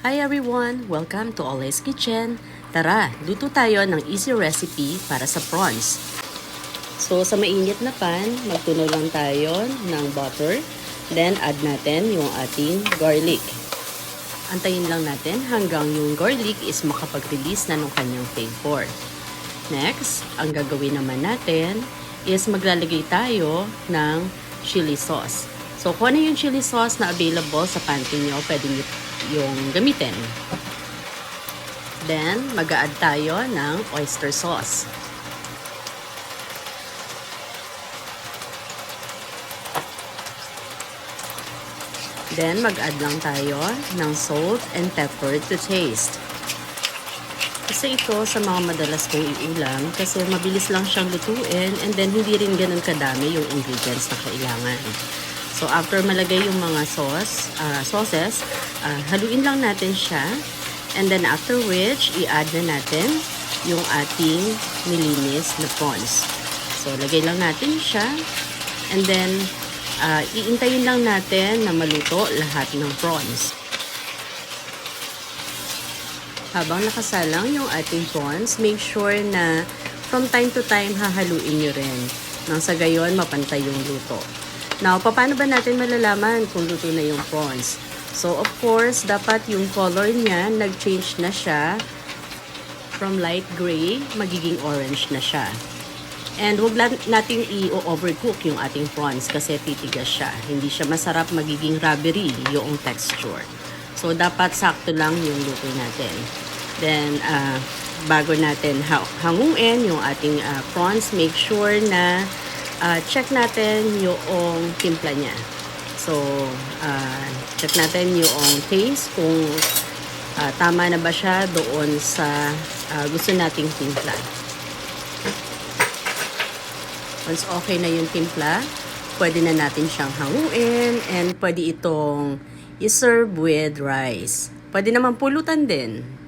Hi everyone! Welcome to Always Kitchen. Tara, luto tayo ng easy recipe para sa prawns. So sa mainit na pan, magtunaw lang tayo ng butter. Then add natin yung ating garlic. Antayin lang natin hanggang yung garlic is makapag-release na ng kanyang flavor. Next, ang gagawin naman natin is maglalagay tayo ng chili sauce. So kung ano yung chili sauce na available sa pantry nyo, pwede nyo yung gamitin. Then, mag-add tayo ng oyster sauce. Then, mag-add lang tayo ng salt and pepper to taste. Kasi ito sa mga madalas kong iulam kasi mabilis lang siyang lutuin and then hindi rin ganun kadami yung ingredients na kailangan. So, after malagay yung mga sauce, uh, sauces, uh, haluin lang natin siya. And then after which, i-add na natin yung ating nilinis na prawns. So, lagay lang natin siya. And then, uh, iintayin lang natin na maluto lahat ng prawns. Habang nakasalang yung ating prawns, make sure na from time to time hahaluin nyo rin. Nang sa gayon, mapantay yung luto. Now, paano ba natin malalaman kung luto na yung prawns? So, of course, dapat yung color niya, nag-change na siya from light gray, magiging orange na siya. And huwag natin i-overcook yung ating prawns kasi titigas siya. Hindi siya masarap magiging rubbery yung texture. So, dapat sakto lang yung luto natin. Then, uh, bago natin hanguin yung ating uh, prawns, make sure na uh, check natin yung timpla niya. So, uh, check natin yung taste kung uh, tama na ba siya doon sa uh, gusto nating timpla. Once okay na yung timpla, pwede na natin siyang hanguin and pwede itong i-serve with rice. Pwede naman pulutan din.